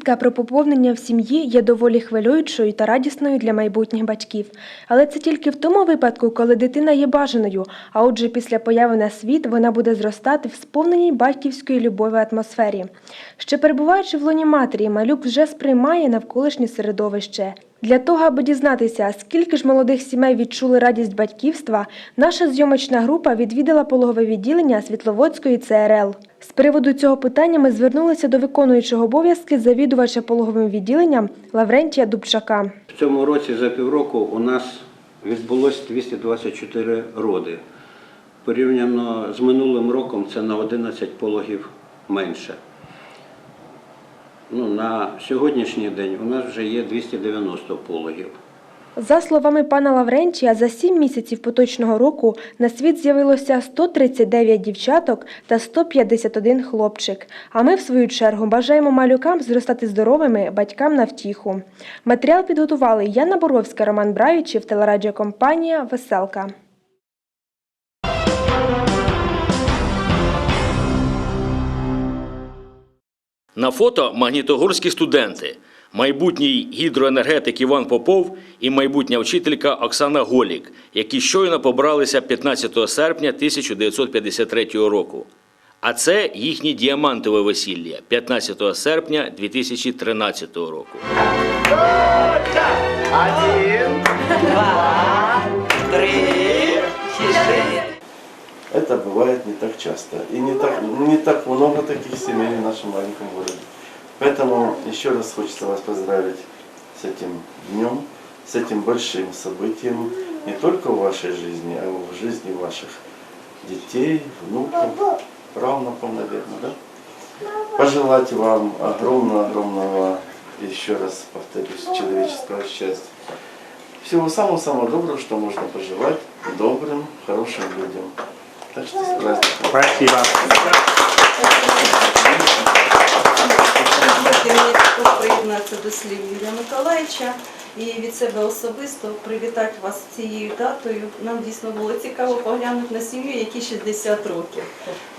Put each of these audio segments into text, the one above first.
Звістка про поповнення в сім'ї є доволі хвилюючою та радісною для майбутніх батьків. Але це тільки в тому випадку, коли дитина є бажаною, а отже, після появи на світ вона буде зростати в сповненій батьківської любові атмосфері. Ще перебуваючи в лоні матері, малюк вже сприймає навколишнє середовище. Для того, аби дізнатися, скільки ж молодих сімей відчули радість батьківства, наша зйомочна група відвідала пологове відділення Світловодської ЦРЛ. З приводу цього питання ми звернулися до виконуючого обов'язки завідувача пологовим відділенням Лаврентія Дубчака. В цьому році за півроку у нас відбулось 224 роди. Порівняно з минулим роком це на 11 пологів менше. Ну, на сьогоднішній день у нас вже є 290 пологів. За словами пана Лаврентія, за сім місяців поточного року на світ з'явилося 139 дівчаток та 151 хлопчик. А ми, в свою чергу, бажаємо малюкам зростати здоровими, батькам на втіху. Матеріал підготували Яна Боровська, Роман Браючів, телерадіокомпанія Веселка. На фото магнітогорські студенти, майбутній гідроенергетик Іван Попов і майбутня вчителька Оксана Голік, які щойно побралися 15 серпня 1953 року. А це їхнє діамантове весілля 15 серпня 2013 року. Один, два, три, четыре. Это бывает не так часто. И не так, не так много таких семей в нашем маленьком городе. Поэтому еще раз хочется вас поздравить с этим днем, с этим большим событием, не только в вашей жизни, а в жизни ваших детей, внуков, правнуков, наверное, да? Пожелать вам огромного-огромного, еще раз повторюсь, человеческого счастья. Всего самого-самого доброго, что можно пожелать добрым, хорошим людям. Спасибо. Приєднатися до слів Юрія Миколаївича і від себе особисто привітати вас цією датою. Нам дійсно було цікаво поглянути на сім'ю, які 60 років.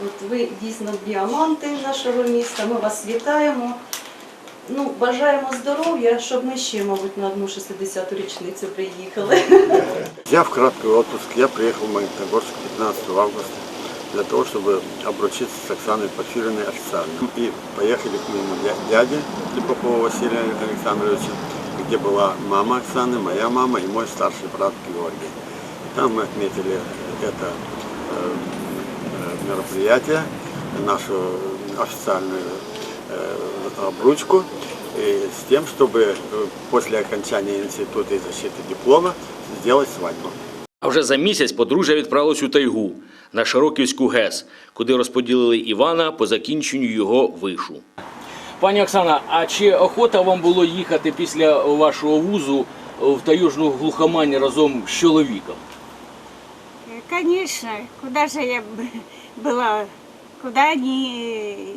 От ви дійсно діаманти нашого міста. Ми вас вітаємо. Ну, бажаємо здоров'я, щоб ми ще, мабуть, на одну 60-ту річницю приїхали. Я в краткий отпуск, я приехал в Магнитогорск 15 августа для того, чтобы обручиться с Оксаной Порфирьевной официально. И поехали к моему дя- дяде Попова Василия Александровича, где была мама Оксаны, моя мама и мой старший брат Георгий. И там мы отметили это э, мероприятие, нашу официальную э, обручку, и с тем, чтобы э, после окончания института и защиты диплома сделать свадьбу. А вже за місяць подружжя відправилось у тайгу на Широківську ГЕС, куди розподілили Івана по закінченню його вишу. Пані Оксана, а чи охота вам було їхати після вашого вузу в таюжну глухомань разом з чоловіком? Конечно, куда же я б- была, куда ни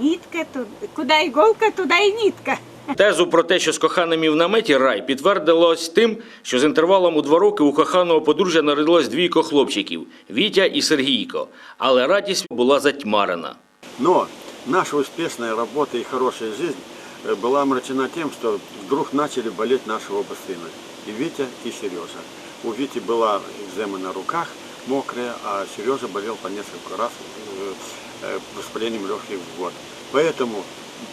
нитка, ту- куда иголка, туда и нитка. Тезу про те, що з коханими в наметі рай, підтвердилось тим, що з інтервалом у два роки у коханого подружжя народилось двійко хлопчиків Вітя і Сергійко. Але радість була затьмарена. Но наша успешная работа и хорошая жизнь э, была омрачена тем, что вдруг начали болеть наши оба сына. И Витя, и Сережа. У Вити была экзема на руках мокрая, а Сережа болел по несколько раз э, э, воспалением легких в год. Поэтому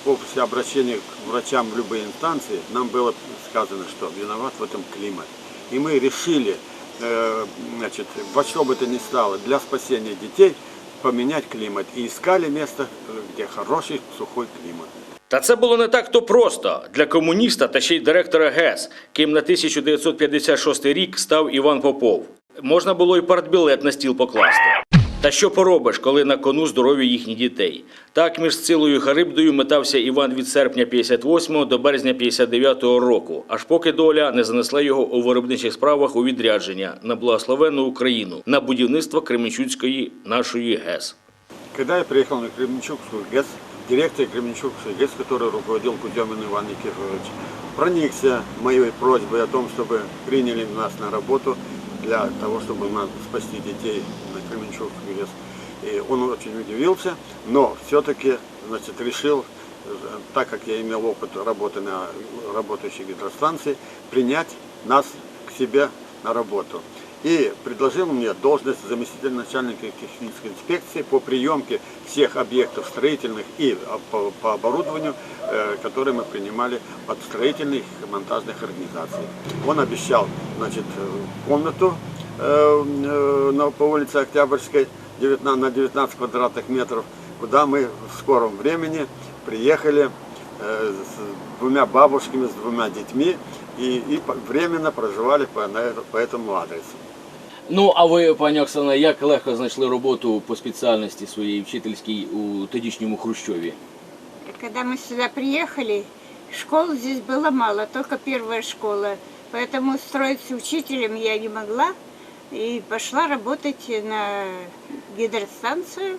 после обращения к врачам в любые инстанции нам было сказано, что виноват в этом климат. И мы решили, э, значит, во что бы то ни стало, для спасения детей поменять климат. И искали место, э, где хороший сухой климат. Та це було не так то просто для комуніста та ще й директора ГЕС, ким на 1956 рік став Іван Попов. Можна було й партбілет на стіл покласти. Та що поробиш, коли на кону здоров'я їхніх дітей? Так між Сцилою і Харибдою метався Іван від серпня 58 до березня 59 року, аж поки доля не занесла його у виробничих справах у відрядження на благословенну Україну на будівництво Кременчуцької нашої ГЕС. Когда я приехал на Кременчугскую ГЭС, директор Кременчугской ГЭС, который руководил Куземин Иван Никифорович, проникся моей просьбой о том, чтобы приняли нас на работу для того, чтобы нас спасти детей На Кременчугскую ГЭС. И он очень удивился, но все-таки значит, решил так как я имел опыт работы на работающей гидростанции, принять нас к себе на работу. И предложил мне должность заместителя начальника технической инспекции по приемке всех объектов строительных и а, по, по оборудованию, э, которые мы принимали от строительных и монтажных организаций. Он обещал значит, комнату на, по улице Октябрьской 19, на 19 квадратных метров, куда мы в скором времени приехали э, с двумя бабушками, с двумя детьми и, и по- временно проживали по, на это- по этому адресу. Ну, а ви, пані Оксана, як легко знайшли роботу по спеціальності своїй вчительській у тодішньому Хрущові? Когда мы сюда приехали, школ здесь было мало, только первая школа. Поэтому устроиться учителем я не могла. И пошла работать на гидростанцию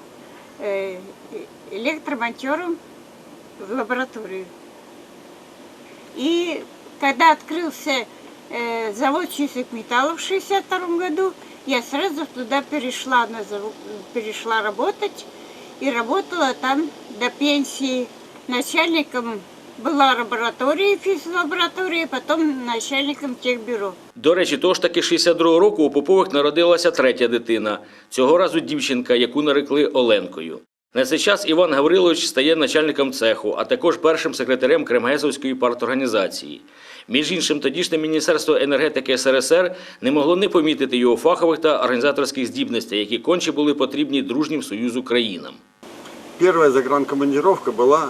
э, электромонтером в лабораторию. И когда открылся э, завод чистых металлов в 62 году, я сразу туда перешла, на завод, перешла работать и работала там до пенсии. Начальником была лаборатория, физлаборатория, потом начальником техбюро. До речі, того ж таки 62-го року у Попових народилася третя дитина. Цього разу дівчинка, яку нарекли Оленкою. На цей час Іван Гаврилович стає начальником цеху, а також першим секретарем Кремгесовської парторганізації. Між іншим, тодішнє Міністерство енергетики СРСР не могло не помітити його фахових та організаторських здібностей, які конче були потрібні дружнім союзу країнам. Первая загранкомандировка была м,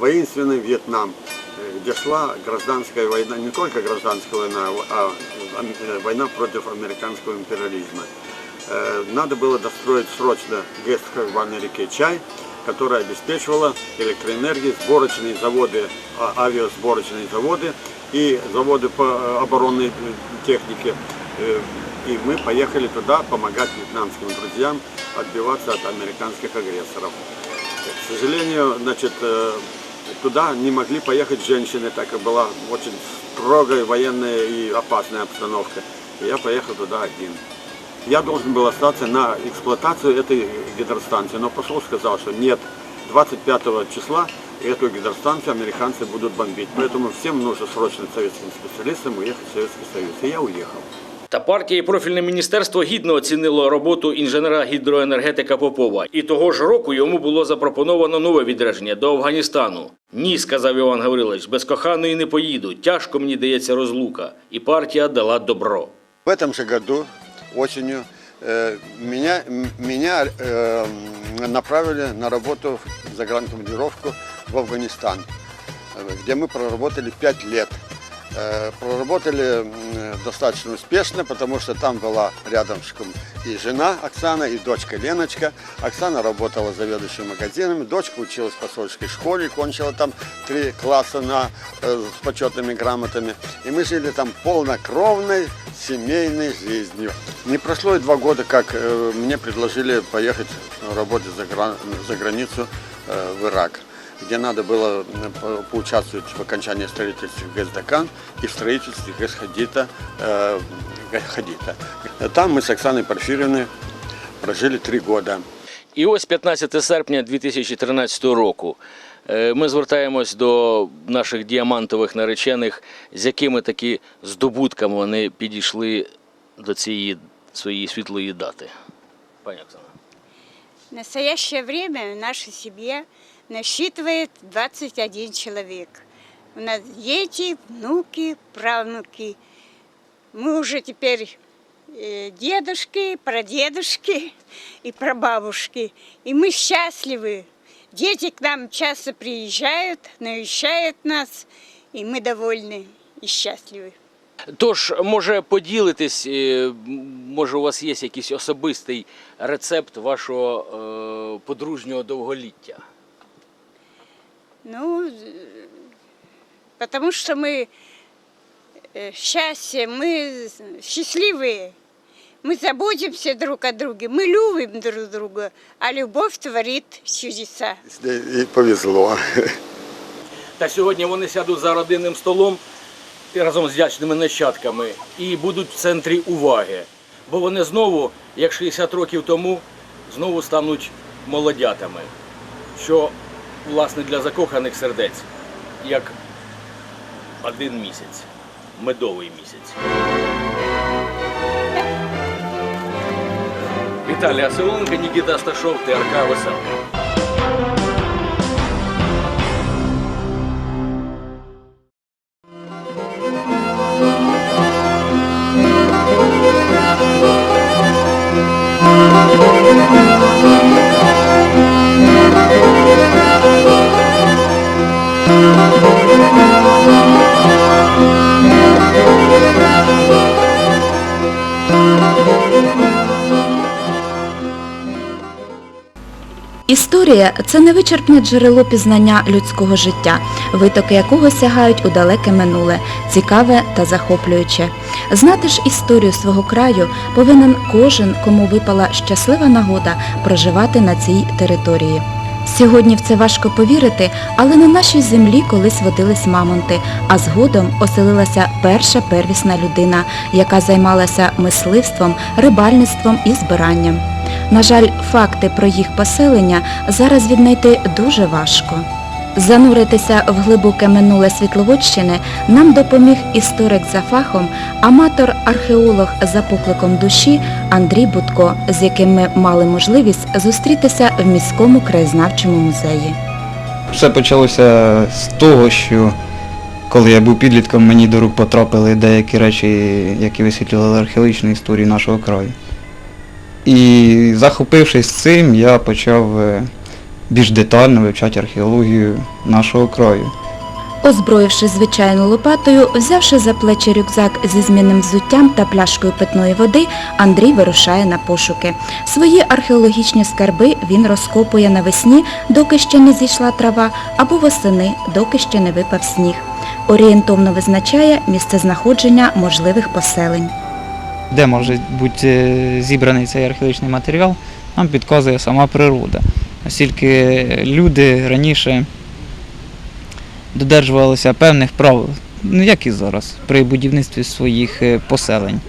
воинственный Вьетнам, э, где шла гражданская война, не только гражданская война, а э, война против американского империализма. Э, Надо было достроить срочно ГЭС в Хагбанной реке Чай, которая обеспечивала электроэнергией сборочные заводы, а- авиасборочные заводы и заводы по оборонной технике. И мы поехали туда помогать вьетнамским друзьям отбиваться от американских агрессоров. К сожалению, значит, туда не могли поехать женщины, так как была очень строгая военная и опасная обстановка. И я поехал туда один. Я должен был остаться на эксплуатацию этой гидростанции, но посол сказал, что нет, 25 числа эту гидростанцию американцы будут бомбить. Поэтому всем нужно срочно советским специалистам уехать в Советский Союз. И я уехал. Та партія і профільне міністерство гідно оцінило роботу інженера гідроенергетика Попова. І того ж року йому було запропоновано нове відрядження до Афганістану. Ні, сказав Іван Гаврилович, без коханої не поїду. Тяжко мені дається розлука. І партія дала добро. В этом же году, осенью, э, меня, м- меня э, направили на работу в загранкомандировку в Афганистан, э, где мы проработали пять лет. Э, Проработали достаточно успешно, потому что там была рядом и жена Оксана, и дочка Леночка. Оксана работала заведующим магазинами, дочка училась в посольской школе, кончила там три класса на, э, с почетными грамотами. И мы жили там полнокровной семейной жизнью. Не прошло и два года, как э, мне предложили поехать работать за, за границу в Ирак где надо было м, по- поучаствовать в окончании строительства ГЭС Дакан и в строительстве ГЭС Хадита. э, ГЭС Хадита. Там мы с Оксаной Порфирьевной прожили три года. І ось 15 серпня 2013 року. е, Ми звертаємось до наших діамантових наречених, з якими таки здобутками вони підійшли до цієї своєї світлої дати. Пані Оксана. В настоящее время наша семья насчитывает 21 человек. У нас дети, внуки, правнуки. Мы уже теперь э, дедушки, прадедушки и прабабушки. И мы счастливы. Дети к нам часто приезжают, навещают нас, и мы довольны и счастливы. Тож, може, поділитись, е, м, може, у вас є якийсь особистий рецепт вашого е, подружнього довголіття? Ну, э, потому что мы э, счастье, мы счастливые, мы заботимся друг о друге, мы любим друг друга, а любовь творит чудеса. И повезло. Та сьогодні вони сядуть за родинним столом і разом з дячними нащадками і будуть в центрі уваги. Бо вони знову, як 60 років тому, знову стануть молодятами, що власне, для закоханих сердець, як один місяць, медовий місяць. Віталій Солонка, Нікіта Сташов, ТРК Веселка. Історія це невичерпне джерело пізнання людського життя, витоки якого сягають у далеке минуле, цікаве та захоплююче. Знати ж історію свого краю повинен кожен, кому випала щаслива нагода проживати на цій території. Сьогодні в це важко повірити, але на нашій землі колись водились мамонти, а згодом оселилася перша первісна людина, яка займалася мисливством, рибальництвом і збиранням. На жаль, факти про їх поселення зараз віднайти дуже важко. Зануритися в глибоке минуле Світловодщини нам допоміг історик за фахом, аматор-археолог за покликом душі Андрій Будко, з яким ми мали можливість зустрітися в міському краєзнавчому музеї. Все почалося з того, що коли я був підлітком, мені до рук потрапили деякі речі, які висвітлювали археологічну історію нашого краю. І захопившись цим, я почав е, більш детально вивчати археологію нашого краю. Озброївшись звичайною лопатою, взявши за плечі рюкзак зі змінним взуттям та пляшкою питної води, Андрій вирушає на пошуки. Свої археологічні скарби він розкопує навесні, доки ще не зійшла трава, або восени, доки ще не випав сніг. Орієнтовно визначає місцезнаходження можливих поселень. Де може бути е, зібраний цей археологічний матеріал, нам підказує сама природа. Оскільки люди раніше додержувалися певних правил, ну як і зараз, при будівництві своїх е, поселень.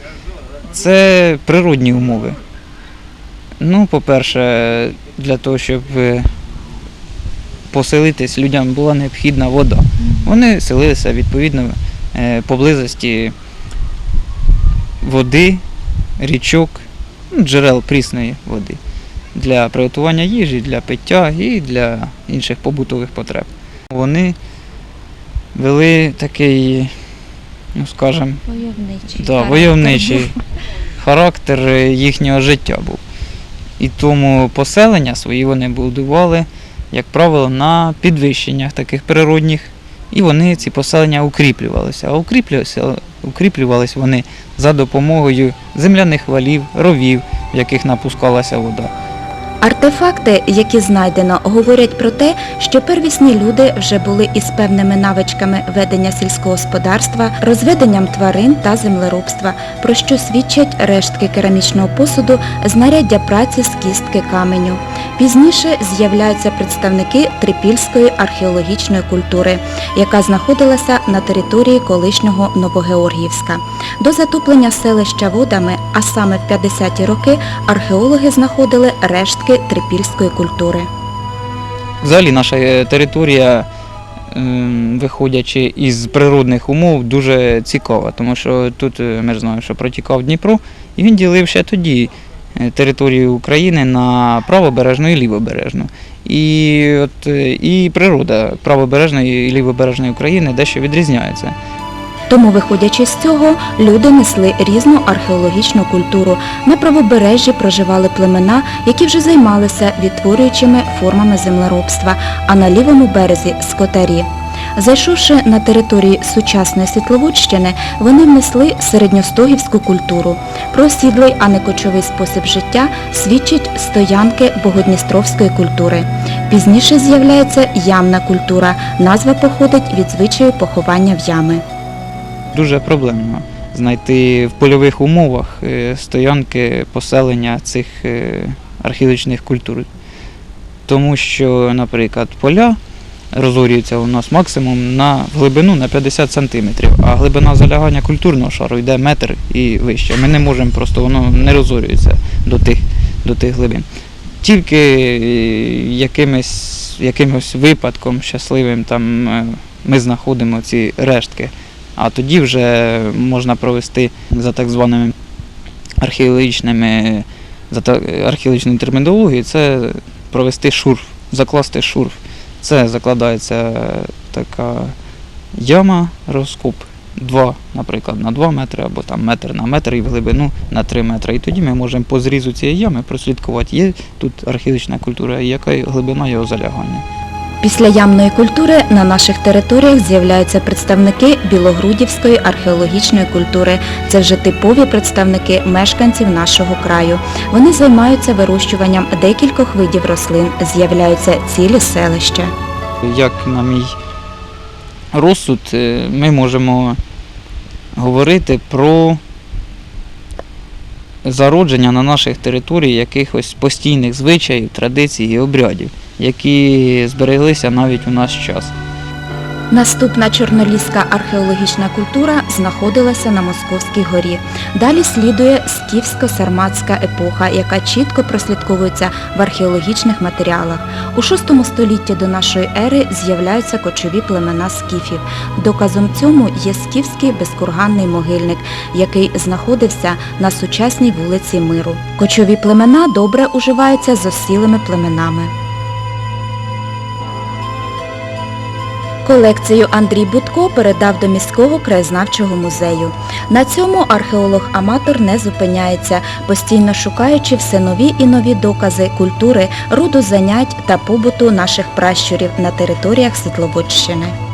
Це природні умови. Ну, по-перше, для того, щоб е, поселитись, людям була необхідна вода. Вони селилися відповідно поблизості води, річок, ну, джерел прісної води для приготування їжі, для пиття і для інших побутових потреб. Вони вели такий, ну скажімо, Войовничий. да, войовничий характер їхнього життя був. І тому поселення свої вони будували, як правило, на підвищеннях таких природних, і вони ці поселення укріплювалися. А укріплювалися, укріплювалися вони за допомогою земляних валів, ровів, в яких напускалася вода. Артефакти, які знайдено, говорять про те, що первісні люди вже були із певними навичками ведення сільського господарства, розведенням тварин та землеробства, про що свідчать рештки керамічного посуду, знаряддя праці з кістки каменю. Пізніше з'являються представники трипільської археологічної культури, яка знаходилася на території колишнього Новогеоргіївська. До затоплення селища водами, а саме в 50-ті роки, археологи знаходили рештки трипільської культури. Взагалі наша е, територія, ем, виходячи із природних умов, дуже цікава, тому що тут е, ми ж знаємо, що протікав Дніпро, і він ділив ще тоді е, територію України на правобережну і лівобережну. І, от, е, і природа правобережної і лівобережної України дещо відрізняється. Тому, виходячи з цього, люди несли різну археологічну культуру. На правобережжі проживали племена, які вже займалися відтворюючими формами землеробства, а на лівому березі скотарі. Зайшовши на території сучасної Світловодщини, вони внесли середньостогівську культуру. Про сідлий, а не кочовий спосіб життя свідчать стоянки богодністровської культури. Пізніше з'являється ямна культура. Назва походить від звичаю поховання в ями. Дуже проблемно знайти в польових умовах е, стоянки поселення цих е, археологічних культур. Тому що, наприклад, поля розорюються у нас максимум на глибину на 50 см, а глибина залягання культурного шару йде метр і вище. Ми не можемо просто, воно не розорюється до тих, до тих глибин. Тільки е, якимись якимось випадком щасливим там е, ми знаходимо ці рештки. А тоді вже можна провести за так званими археологічними, за археологічною термінологією, це провести шурф, закласти шурф. Це закладається така яма, розкоп 2, наприклад, на 2 метри, або там метр на метр і в глибину на 3 метри. І тоді ми можемо по зрізу цієї ями прослідкувати, є тут археологічна культура яка глибина його залягання. Після ямної культури на наших територіях з'являються представники білогрудівської археологічної культури. Це вже типові представники мешканців нашого краю. Вони займаються вирощуванням декількох видів рослин, з'являються цілі селища. Як на мій розсуд, е, ми можемо говорити про зародження на наших територіях якихось постійних звичаїв, традицій і обрядів, які збереглися навіть у наш час. Наступна чорноліська археологічна культура знаходилася на Московській горі. Далі слідує скіфсько-сарматська епоха, яка чітко прослідковується в археологічних матеріалах. У VI столітті до нашої ери з'являються кочові племена скіфів. Доказом цьому є скіфський безкурганний могильник, який знаходився на сучасній вулиці Миру. Кочові племена добре уживаються з осілими племенами. Колекцію Андрій Будко передав до міського краєзнавчого музею. На цьому археолог-аматор не зупиняється, постійно шукаючи все нові і нові докази культури, роду занять та побуту наших пращурів на територіях Світловодщини.